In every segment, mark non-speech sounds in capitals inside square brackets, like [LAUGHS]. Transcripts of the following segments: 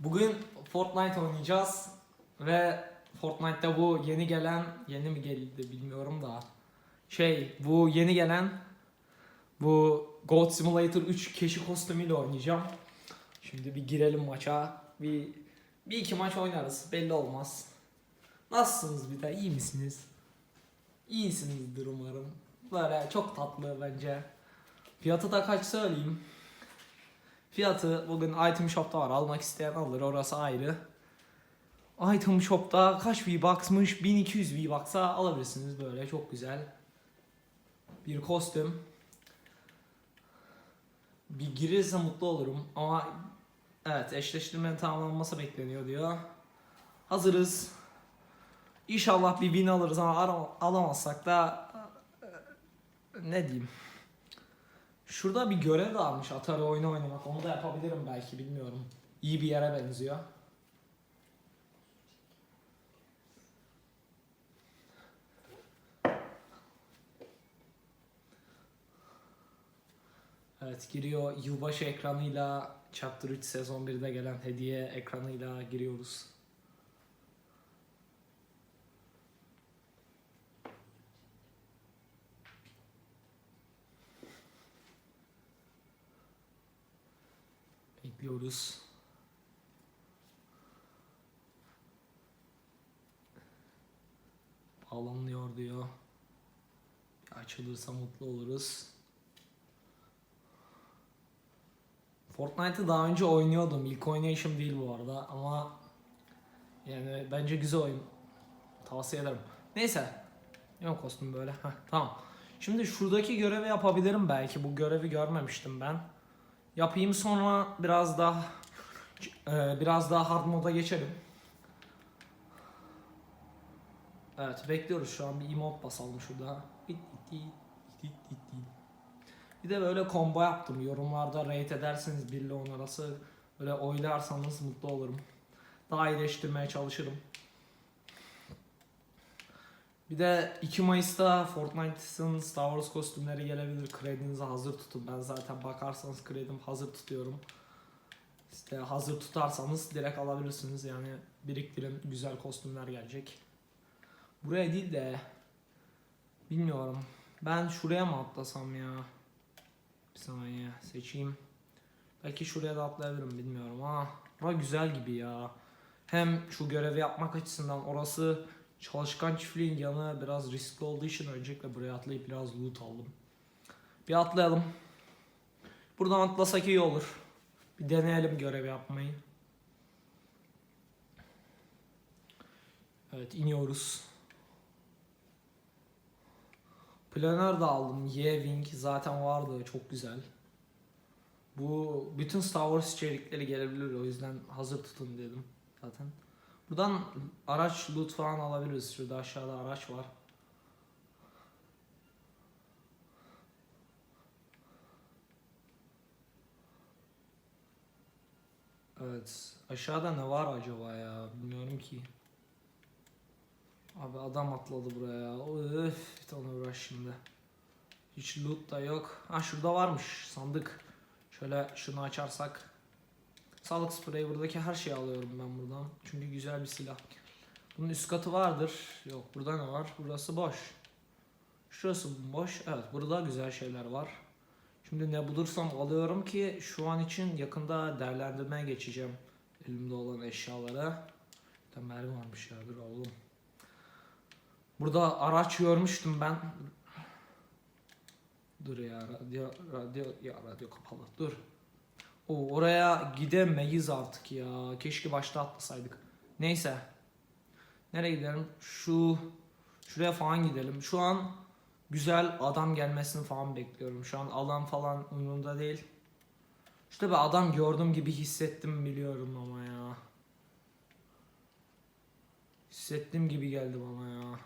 Bugün Fortnite oynayacağız ve Fortnite'da bu yeni gelen, yeni mi geldi bilmiyorum da şey bu yeni gelen bu Goat Simulator 3 keşi kostümüyle oynayacağım. Şimdi bir girelim maça. Bir, bir iki maç oynarız belli olmaz. Nasılsınız bir de iyi misiniz? İyisinizdir umarım. Böyle çok tatlı bence. Fiyatı da kaç söyleyeyim. Fiyatı bugün Item Shop'ta var. Almak isteyen alır. Orası ayrı. Item Shop'ta kaç V-Bucks'mış? 1200 V-Bucks'a alabilirsiniz böyle. Çok güzel. Bir kostüm. Bir girirse mutlu olurum. Ama evet eşleştirmenin tamamlanması bekleniyor diyor. Hazırız. İnşallah bir win alırız ama alamazsak da ne diyeyim. Şurada bir görev varmış Atari oyunu oynamak. Onu da yapabilirim belki bilmiyorum. İyi bir yere benziyor. Evet giriyor yılbaşı ekranıyla Chapter 3 sezon 1'de gelen hediye ekranıyla giriyoruz. Bekliyoruz. Bağlanıyor diyor. Bir açılırsa mutlu oluruz. Fortnite'ı daha önce oynuyordum. İlk oynayışım değil bu arada ama yani bence güzel oyun. Tavsiye ederim. Neyse. Yok kostüm böyle. Heh, tamam. Şimdi şuradaki görevi yapabilirim belki. Bu görevi görmemiştim ben. Yapayım sonra biraz daha e, biraz daha hard moda geçelim. Evet bekliyoruz şu an bir emote basalım şurada. Bir de böyle combo yaptım. Yorumlarda rate ederseniz 1 ile 10 arası böyle oylarsanız mutlu olurum. Daha iyileştirmeye çalışırım. Bir de 2 Mayıs'ta Fortnite'ın Star Wars kostümleri gelebilir. Kredinizi hazır tutun. Ben zaten bakarsanız kredim hazır tutuyorum. İşte hazır tutarsanız direkt alabilirsiniz. Yani biriktirin güzel kostümler gelecek. Buraya değil de bilmiyorum. Ben şuraya mı atlasam ya? Bir saniye seçeyim. Belki şuraya da atlayabilirim bilmiyorum ama bura güzel gibi ya. Hem şu görevi yapmak açısından orası çalışkan çiftliğin yanı biraz riskli olduğu için öncelikle buraya atlayıp biraz loot aldım. Bir atlayalım. Buradan atlasak iyi olur. Bir deneyelim görev yapmayı. Evet iniyoruz. Planör da aldım. Y-Wing zaten vardı. Çok güzel. Bu bütün Star Wars içerikleri gelebilir. O yüzden hazır tutun dedim zaten. Buradan araç loot falan alabiliriz. Şurada aşağıda araç var. Evet. Aşağıda ne var acaba ya? Bilmiyorum ki. Abi adam atladı buraya. Öf, bir tane uğraş şimdi. Hiç loot da yok. Ha şurada varmış sandık. Şöyle şunu açarsak. Sağlık spreyi buradaki her şeyi alıyorum ben buradan. Çünkü güzel bir silah. Bunun üst katı vardır. Yok burada ne var? Burası boş. Şurası boş. Evet burada güzel şeyler var. Şimdi ne bulursam alıyorum ki şu an için yakında değerlendirmeye geçeceğim. Elimde olan eşyaları. Bir mermi varmış ya dur oğlum. Burada araç görmüştüm ben. Dur ya radyo radyo ya radyo kapalı. Dur. O oraya gidemeyiz artık ya. Keşke başta atlasaydık. Neyse. Nereye gidelim? Şu şuraya falan gidelim. Şu an güzel adam gelmesini falan bekliyorum. Şu an alan falan umurumda değil. İşte bir adam gördüm gibi hissettim biliyorum ama ya. Hissettiğim gibi geldi bana ya.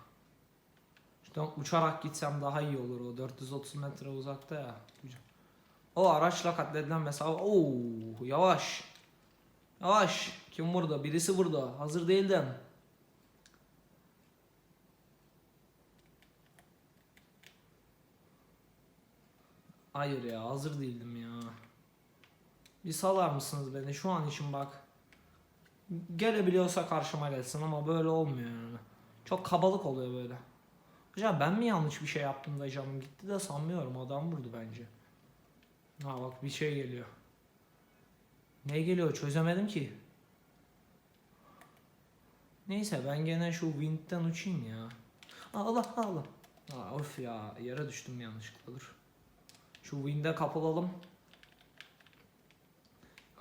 Şuradan uçarak gitsem daha iyi olur o 430 metre uzakta ya. O araçla katledilen mesafe. Oo yavaş. Yavaş. Kim burada? Birisi burada. Hazır değildim. Hayır ya hazır değildim ya. Bir salar mısınız beni şu an için bak. Gelebiliyorsa karşıma gelsin ama böyle olmuyor yani. Çok kabalık oluyor böyle. Acaba ben mi yanlış bir şey yaptım da canım gitti de sanmıyorum adam vurdu bence. Ha bak bir şey geliyor. Ne geliyor çözemedim ki. Neyse ben gene şu wind'den uçayım ya. Allah Allah. Aa, of ya yere düştüm yanlışlıkla dur. Şu wind'e kapılalım.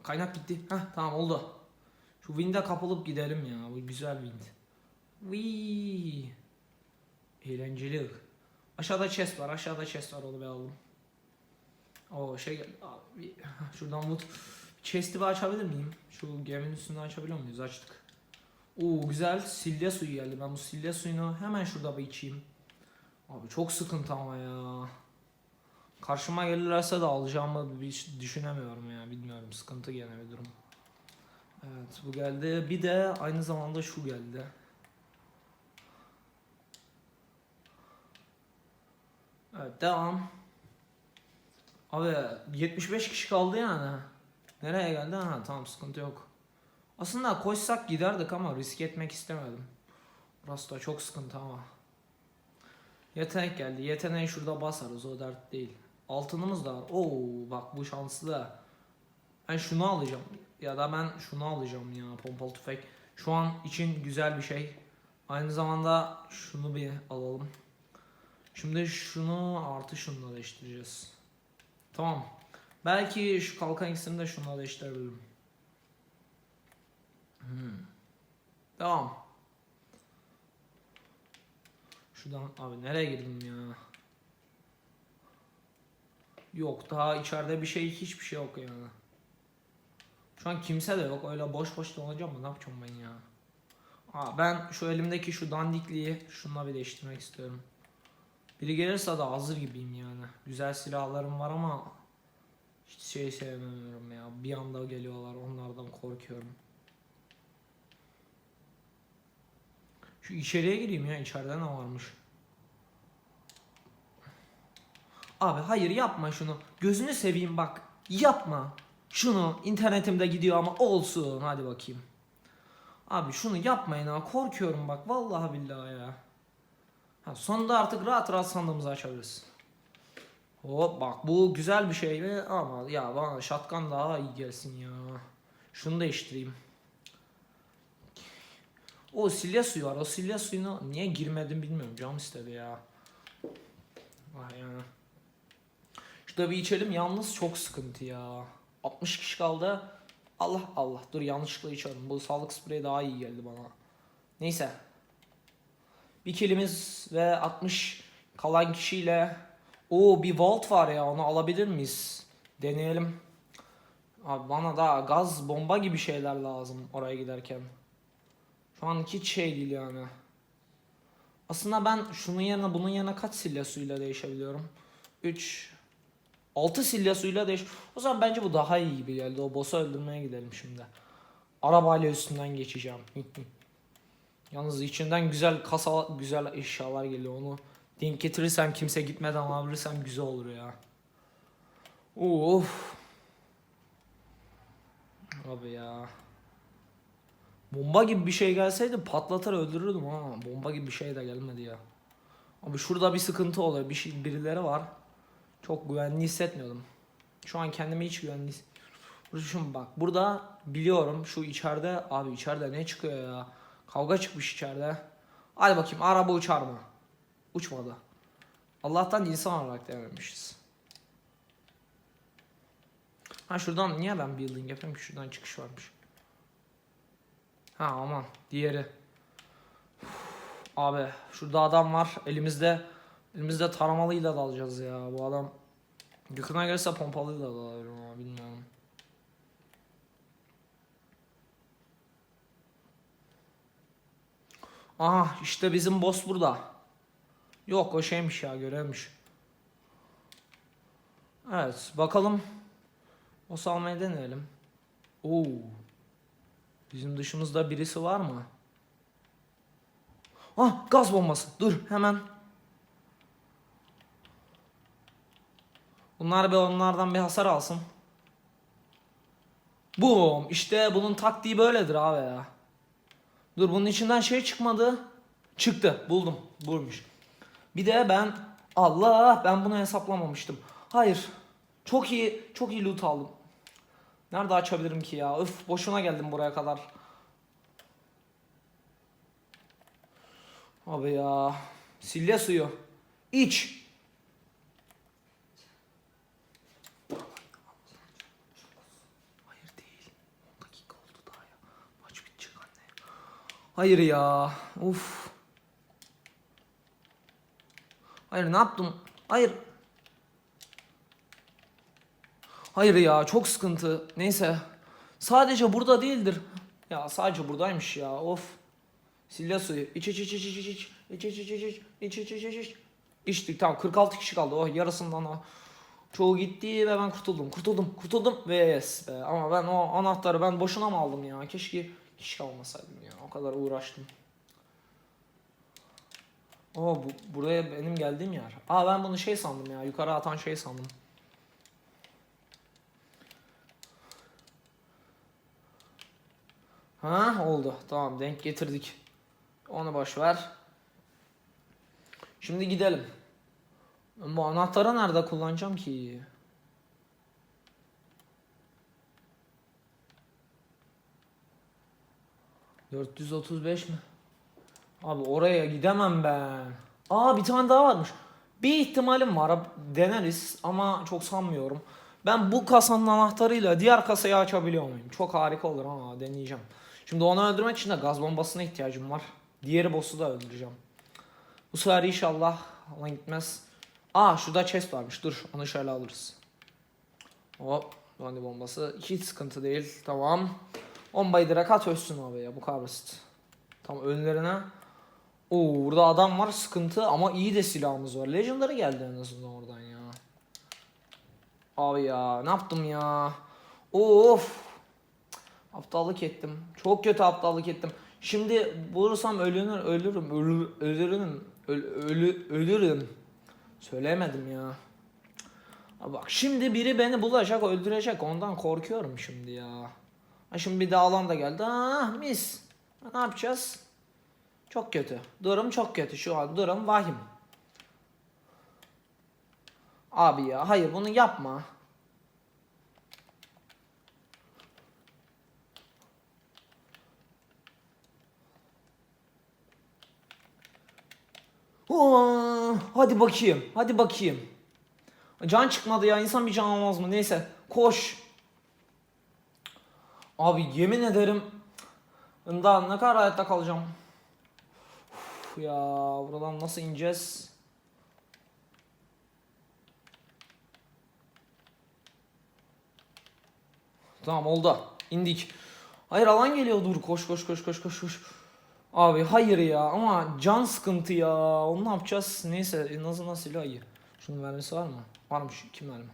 Kaynak gitti. Heh tamam oldu. Şu wind'e kapılıp gidelim ya. Bu güzel wind. Wii. Eğlenceli. Aşağıda chest var. Aşağıda chest var. Onu bir alalım. O şey. Abi, [LAUGHS] şuradan loot. Chest'i açabilir miyim? Şu geminin üstünde açabiliyor muyuz? Açtık. Oo güzel silya suyu geldi. Ben bu silya suyunu hemen şurada bir içeyim. Abi çok sıkıntı ama ya. Karşıma gelirlerse de alacağımı bir düşünemiyorum ya. Bilmiyorum sıkıntı gene bir durum. Evet bu geldi. Bir de aynı zamanda şu geldi. Evet devam. Abi 75 kişi kaldı yani. Nereye geldi? Ha tamam sıkıntı yok. Aslında koşsak giderdik ama risk etmek istemedim. Burası da çok sıkıntı ama. Yetenek geldi. Yeteneği şurada basarız o dert değil. Altınımız da var. Oo bak bu şanslı. Ben şunu alacağım. Ya da ben şunu alacağım ya pompalı tüfek. Şu an için güzel bir şey. Aynı zamanda şunu bir alalım. Şimdi şunu artı şununla değiştireceğiz. Tamam. Belki şu kalkan ikisini de şununla değiştirebilirim. Hmm. Tamam. Şuradan abi nereye girdim ya? Yok daha içeride bir şey hiçbir şey yok yani. Şu an kimse de yok öyle boş boş dolanacağım mı ne yapacağım ben ya? Aa, ben şu elimdeki şu dandikliği şununla bir değiştirmek istiyorum. Biri gelirse de hazır gibiyim yani. Güzel silahlarım var ama hiç şey sevmiyorum ya. Bir anda geliyorlar onlardan korkuyorum. Şu içeriye gireyim ya içeride ne varmış? Abi hayır yapma şunu. Gözünü seveyim bak. Yapma. Şunu internetimde gidiyor ama olsun. Hadi bakayım. Abi şunu yapmayın ha. Korkuyorum bak. Vallahi billahi ya. Ha, sonunda artık rahat rahat sandığımızı açabiliriz. Hop bak bu güzel bir şey mi? Ama ya bana şatkan daha iyi gelsin ya. Şunu değiştireyim. O silya suyu var. O silya suyuna niye girmedim bilmiyorum. Canım istedi ya. Vay ya. Şurada bir içelim. Yalnız çok sıkıntı ya. 60 kişi kaldı. Allah Allah. Dur yanlışlıkla içiyorum. Bu sağlık spreyi daha iyi geldi bana. Neyse. Bir kilimiz ve 60 kalan kişiyle o bir vault var ya onu alabilir miyiz? Deneyelim. Abi bana da gaz bomba gibi şeyler lazım oraya giderken. Şu an hiç şey değil yani. Aslında ben şunun yerine bunun yerine kaç silya suyuyla değişebiliyorum? 3 6 silya suyuyla değiş. O zaman bence bu daha iyi gibi geldi. O boss'u öldürmeye gidelim şimdi. Arabayla üstünden geçeceğim. [LAUGHS] Yalnız içinden güzel kasa güzel eşyalar geliyor onu denk getirirsem kimse gitmeden alabilirsem güzel olur ya. Of. Abi ya. Bomba gibi bir şey gelseydi patlatır öldürürdüm ama bomba gibi bir şey de gelmedi ya. Abi şurada bir sıkıntı oluyor. Bir şey, birileri var. Çok güvenli hissetmiyordum. Şu an kendimi hiç güvenli hissetmiyorum. Şimdi bak burada biliyorum şu içeride abi içeride ne çıkıyor ya. Kavga çıkmış içeride. Hadi bakayım araba uçar mı? Uçmadı. Allah'tan insan olarak denemişiz. Ha şuradan niye ben building yapıyorum ki şuradan çıkış varmış. Ha aman diğeri. Uf, abi şurada adam var elimizde elimizde taramalıyla da alacağız ya bu adam yakına gelirse pompalıyla da alabilirim ama bilmiyorum. Aha işte bizim boss burada. Yok o şeymiş ya görevmiş. Evet bakalım. Boss almayı deneyelim. Oo. Bizim dışımızda birisi var mı? Ah gaz bombası. Dur hemen. Bunlar bir onlardan bir hasar alsın. Boom. İşte bunun taktiği böyledir abi ya. Dur bunun içinden şey çıkmadı. Çıktı. Buldum. Buymuş. Bir de ben Allah ben bunu hesaplamamıştım. Hayır. Çok iyi çok iyi loot aldım. Nerede açabilirim ki ya? Öf boşuna geldim buraya kadar. Abi ya. Silya suyu. İç. Hayır değil. 10 dakika oldu daha ya. Maç bitecek anne. Hayır ya. Uf. Hayır ne yaptım? Hayır. Hayır ya çok sıkıntı. Neyse. Sadece burada değildir. Ya sadece buradaymış ya. Of. Silya suyu. İç iç iç iç iç. İç iç iç iç iç. İç iç iç iç iç. İçtik tamam 46 kişi kaldı. Oh yarısından o. Çoğu gitti ve ben kurtuldum. Kurtuldum. Kurtuldum ve yes be. Ama ben o anahtarı ben boşuna mı aldım ya? Keşke keşke almasaydım ya. O kadar uğraştım. Oo bu buraya benim geldiğim yer. Aa ben bunu şey sandım ya. Yukarı atan şey sandım. Ha oldu. Tamam denk getirdik. Onu boş ver. Şimdi gidelim. Bu anahtarı nerede kullanacağım ki? ...435 mi? Abi oraya gidemem ben. Aa bir tane daha varmış. Bir ihtimalim var. Deneriz ama çok sanmıyorum. Ben bu kasanın anahtarıyla diğer kasayı açabiliyor muyum? Çok harika olur ama deneyeceğim. Şimdi onu öldürmek için de gaz bombasına ihtiyacım var. Diğeri boss'u da öldüreceğim. Bu sefer inşallah ona gitmez. Aa şurada chest varmış. Dur onu şöyle alırız. Hop. Bondi bombası. Hiç sıkıntı değil. Tamam. Bombayı direkt at ölsün abi ya. Bu kadar basit. Tam önlerine. Oo burada adam var sıkıntı ama iyi de silahımız var. Legendary geldi en azından oradan ya. Abi ya ne yaptım ya. Of. Aptallık ettim. Çok kötü aptallık ettim. Şimdi bulursam ölünür, ölürüm, ölür, ölürüm, öl, ölü, ölürüm. Söylemedim ya. Bak şimdi biri beni bulacak, öldürecek. Ondan korkuyorum şimdi ya. Ha şimdi bir de alan da geldi. Ah mis. Ne yapacağız? Çok kötü. Durum çok kötü şu an. Durum vahim. Abi ya hayır bunu yapma. Oo, hadi bakayım. Hadi bakayım. Can çıkmadı ya. İnsan bir can almaz mı? Neyse. Koş. Abi yemin ederim. Daha ne kadar hayatta kalacağım. Uf ya buradan nasıl ineceğiz? Tamam oldu. İndik. Hayır alan geliyor dur koş koş koş koş koş koş. Abi hayır ya ama can sıkıntı ya. Onu ne yapacağız? Neyse en azından silah iyi. Şunun mermisi var mı? Varmış. Kim mermi?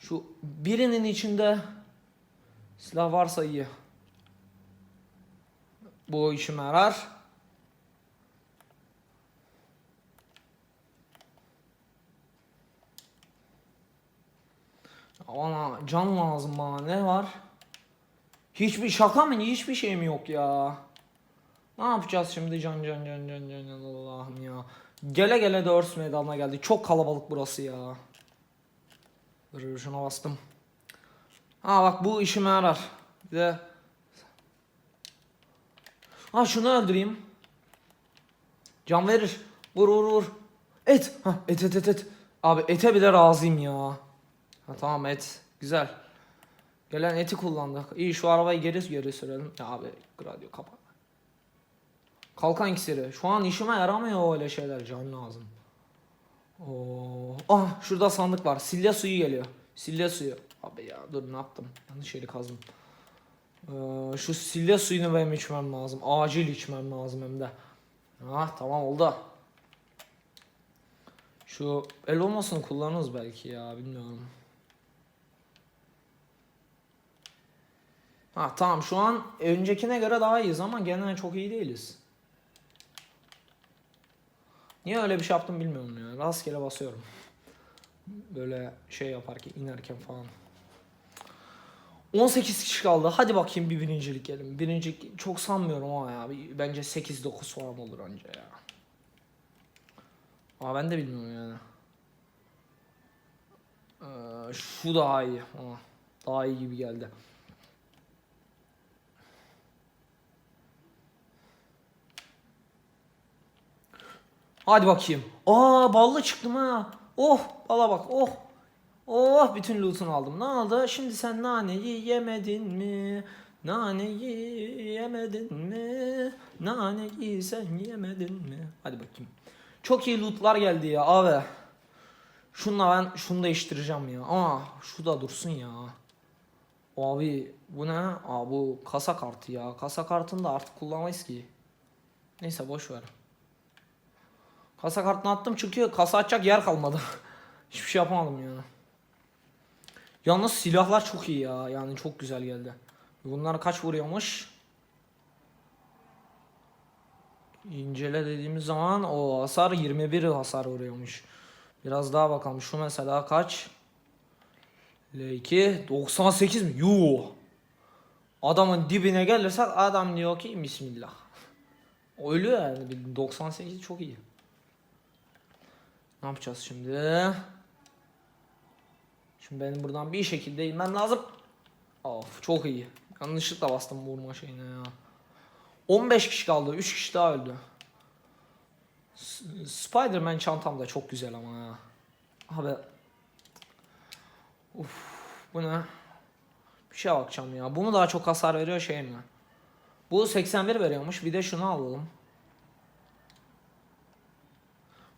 Şu birinin içinde silah varsa iyi. Bu işime yarar. Bana can lazım bana ne var? Hiçbir şaka mı? Hiçbir şey mi yok ya? Ne yapacağız şimdi can can can can can Allah'ım ya. Gele gele de Örs meydanına geldi. Çok kalabalık burası ya. Dur bastım. Ha bak bu işime yarar. Bir de Ha şunu öldüreyim. Can verir. Vur vur vur. Et. Ha et et et et. Abi ete bile razıyım ya. Ha tamam et. Güzel. Gelen eti kullandık. İyi şu arabayı geri geri sürelim. Ya abi radyo kapat. Kalkan iksiri. Şu an işime yaramıyor öyle şeyler. Can lazım. Oo. Ah şurada sandık var. Silya suyu geliyor. Silya suyu. Abi ya dur ne yaptım? Yanlış yeri kazdım. Ee, şu silya suyunu benim içmem lazım. Acil içmem lazım hem de. Ah tamam oldu. Şu el olmasını kullanırız belki ya bilmiyorum. Ha tamam şu an öncekine göre daha iyiyiz ama gene çok iyi değiliz. Niye öyle bir şey yaptım bilmiyorum ya. Rastgele basıyorum. Böyle şey yaparken inerken falan. 18 kişi kaldı. Hadi bakayım bir birincilik gelin. Birincilik çok sanmıyorum ama ya. Bence 8-9 falan olur önce ya. Ama ben de bilmiyorum yani. Ee, şu daha iyi. Aa, daha iyi gibi geldi. Hadi bakayım. Aa ballı çıktım ha. Oh bala bak oh. Oh bütün loot'unu aldım. Ne oldu? Şimdi sen naneyi yemedin mi? Naneyi yemedin mi? Naneyi sen yemedin mi? Hadi bakayım. Çok iyi loot'lar geldi ya abi. Şunla ben şunu değiştireceğim ya. Aa şu da dursun ya. Abi bu ne? Aa bu kasa kartı ya. Kasa kartını da artık kullanmayız ki. Neyse boş ver. Kasa kartını attım çünkü kasa açacak yer kalmadı. [LAUGHS] Hiçbir şey yapamadım ya. Yalnız silahlar çok iyi ya. Yani çok güzel geldi. Bunlar kaç vuruyormuş? İncele dediğimiz zaman o hasar 21 hasar vuruyormuş. Biraz daha bakalım. Şu mesela kaç? L2 98 mi? Yuh. Adamın dibine gelirsek adam diyor ki bismillah. [LAUGHS] Ölüyor yani. 98 çok iyi. Ne yapacağız şimdi? Şimdi benim buradan bir şekilde inmem lazım. Of çok iyi. Yanlışlıkla bastım vurma şeyine ya. 15 kişi kaldı. 3 kişi daha öldü. Spider-Man çantam da çok güzel ama ya. Abi. Uf, bu ne? Bir şeye bakacağım ya. Bu mu daha çok hasar veriyor şey mi? Bu 81 veriyormuş. Bir de şunu alalım.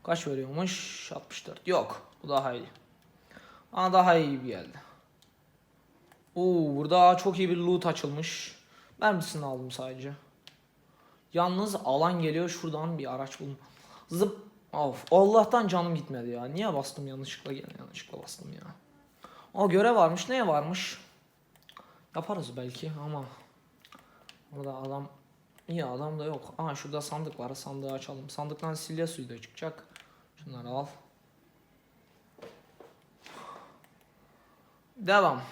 Kaç veriyormuş? 64. Yok. Bu daha iyi. Aa daha iyi bir geldi. Oo burada çok iyi bir loot açılmış. Mermisini aldım sadece. Yalnız alan geliyor şuradan bir araç bulun. Zıp. Of Allah'tan canım gitmedi ya. Niye bastım yanlışlıkla gene yanlışlıkla bastım ya. O görev varmış. Neye varmış? Yaparız belki ama burada adam iyi adam da yok. Aa şurada sandık var. Sandığı açalım. Sandıktan silya suyu da çıkacak. Şunları al. Devam.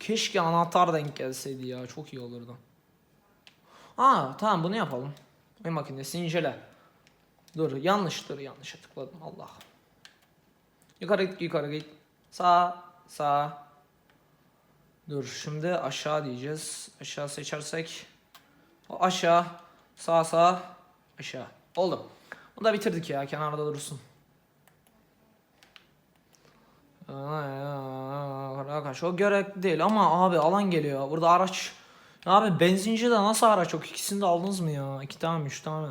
Keşke anahtar denk gelseydi ya. Çok iyi olurdu. Aa tamam bunu yapalım. Oyun makinesi incele. Dur yanlıştır yanlışa tıkladım Allah. Yukarı git yukarı git. Sağ sağ. Dur şimdi aşağı diyeceğiz. Aşağı seçersek. Aşağı sağ sağ aşağı. Oldu. Bunu da bitirdik ya kenarda dursun. Arkadaş o gerekli değil ama abi alan geliyor. Burada araç. Abi benzinci de nasıl araç yok? İkisini de aldınız mı ya? İki tane? Üç tane?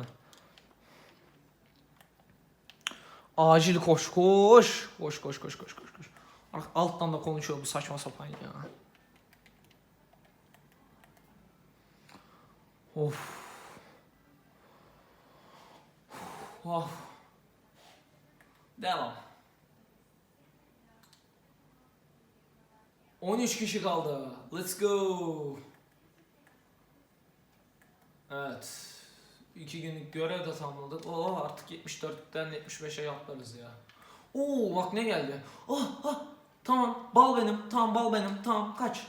Acil koş koş. Koş koş koş koş koş koş. Alttan da konuşuyor bu saçma sapan ya. Of. Of. Devam. 13 kişi kaldı. Let's go. Evet. 2 günlük görev de tamamladık. Oo artık 74'ten 75'e yaparız ya. Oo bak ne geldi. Oh ah tamam bal benim. Tamam bal benim. Tamam kaç.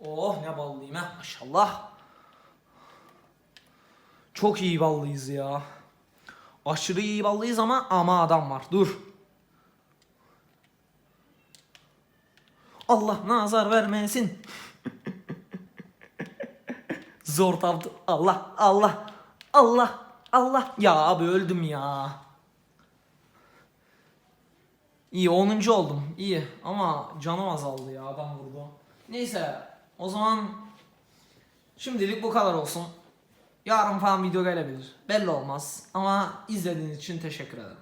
Oh ne ballıyım ha maşallah. Çok iyi ballıyız ya. Aşırı iyi ballıyız ama ama adam var. Dur. Allah nazar vermesin. [LAUGHS] Zor tavdı. Allah Allah Allah Allah. Ya abi öldüm ya. İyi 10. oldum. İyi ama canım azaldı ya adam vurdu. Neyse o zaman şimdilik bu kadar olsun. Yarın falan video gelebilir. Belli olmaz ama izlediğiniz için teşekkür ederim.